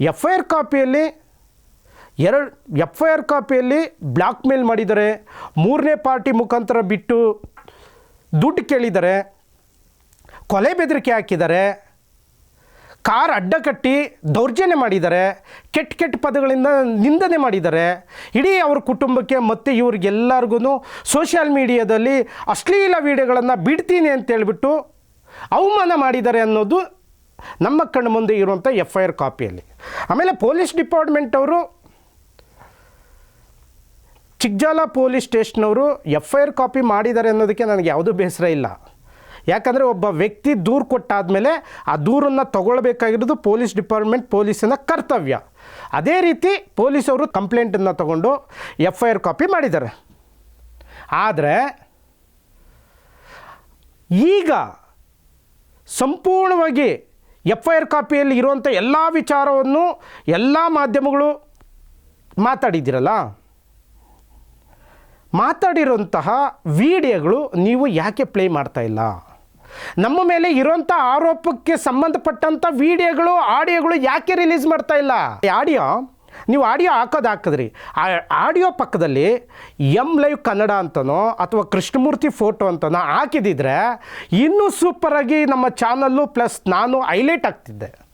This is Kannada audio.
ಎಫ್ ಐ ಆರ್ ಕಾಪಿಯಲ್ಲಿ ಎರಡು ಎಫ್ ಐ ಆರ್ ಕಾಪಿಯಲ್ಲಿ ಬ್ಲ್ಯಾಕ್ ಮೇಲ್ ಮಾಡಿದ್ದಾರೆ ಮೂರನೇ ಪಾರ್ಟಿ ಮುಖಾಂತರ ಬಿಟ್ಟು ದುಡ್ಡು ಕೇಳಿದ್ದಾರೆ ಕೊಲೆ ಬೆದರಿಕೆ ಹಾಕಿದ್ದಾರೆ ಕಾರ್ ಅಡ್ಡ ಕಟ್ಟಿ ದೌರ್ಜನ್ಯ ಮಾಡಿದ್ದಾರೆ ಕೆಟ್ಟ ಕೆಟ್ಟ ಪದಗಳಿಂದ ನಿಂದನೆ ಮಾಡಿದ್ದಾರೆ ಇಡೀ ಅವ್ರ ಕುಟುಂಬಕ್ಕೆ ಮತ್ತು ಇವ್ರಿಗೆಲ್ಲರಿಗೂ ಸೋಷಿಯಲ್ ಮೀಡಿಯಾದಲ್ಲಿ ಅಶ್ಲೀಲ ವಿಡಿಯೋಗಳನ್ನು ಬಿಡ್ತೀನಿ ಅಂತ ಹೇಳ್ಬಿಟ್ಟು ಅವಮಾನ ಮಾಡಿದ್ದಾರೆ ಅನ್ನೋದು ನಮ್ಮ ಕಣ್ಣು ಮುಂದೆ ಇರುವಂಥ ಎಫ್ ಐ ಆರ್ ಕಾಪಿಯಲ್ಲಿ. ಆಮೇಲೆ ಪೊಲೀಸ್ ಡಿಪಾರ್ಟ್ಮೆಂಟ್ ಅವರು ಚಿಕ್ಜಾಲ ಪೊಲೀಸ್ ಸ್ಟೇಷನ್ನವರು ಎಫ್ ಐ ಆರ್ ಕಾಪಿ ಮಾಡಿದ್ದಾರೆ ಅನ್ನೋದಕ್ಕೆ ನನಗೆ ಯಾವುದೂ ಬೇಸರ ಇಲ್ಲ. ಯಾಕಂದರೆ ಒಬ್ಬ ವ್ಯಕ್ತಿ ದೂರು ಕೊಟ್ಟಾದಮೇಲೆ ಆ ದೂರನ್ನು ತಗೊಳ್ಬೇಕಾಗಿರೋದು ಪೊಲೀಸ್ ಡಿಪಾರ್ಟ್ಮೆಂಟ್ ಪೊಲೀಸಿನ ಕರ್ತವ್ಯ. ಅದೇ ರೀತಿ ಪೊಲೀಸವರು ಕಂಪ್ಲೇಂಟನ್ನು ತಗೊಂಡು ಎಫ್ ಐ ಆರ್ ಕಾಪಿ ಮಾಡಿದ್ದಾರೆ. ಆದರೆ ಈಗ ಸಂಪೂರ್ಣವಾಗಿ ಎಫ್ ಐ ಆರ್ ಕಾಪಿಯಲ್ಲಿ ಇರುವಂಥ ಎಲ್ಲ ವಿಚಾರವನ್ನು ಎಲ್ಲ ಮಾಧ್ಯಮಗಳು ಮಾತಾಡಿದ್ದೀರಲ್ಲ? ಮಾತಾಡಿರೋಂತಹ ವಿಡಿಯೋಗಳು ನೀವು ಯಾಕೆ ಪ್ಲೇ ಮಾಡ್ತಾ ಇಲ್ಲ? ನಮ್ಮ ಮೇಲೆ ಇರೋಂಥ ಆರೋಪಕ್ಕೆ ಸಂಬಂಧಪಟ್ಟಂಥ ವಿಡಿಯೋಗಳು, ಆಡಿಯೋಗಳು ಯಾಕೆ ರಿಲೀಸ್ ಮಾಡ್ತಾ ಇಲ್ಲ? ಆಡಿಯೋ ನೀವು ಆಡಿಯೋ ಹಾಕೋದು ಹಾಕಿದ್ರಿ. ಆ ಆಡಿಯೋ ಪಕ್ಕದಲ್ಲಿ ಎಂ ಲೈವ್ ಕನ್ನಡ ಅಂತನೋ ಅಥವಾ ಕೃಷ್ಣಮೂರ್ತಿ ಫೋಟೋ ಅಂತನೋ ಹಾಕಿದಿದ್ರೆ ಇನ್ನೂ ಸೂಪರಾಗಿ ನಮ್ಮ ಚಾನಲ್ಲು ಪ್ಲಸ್ ನಾನು ಹೈಲೈಟ್ ಆಗ್ತಿದ್ದೆ.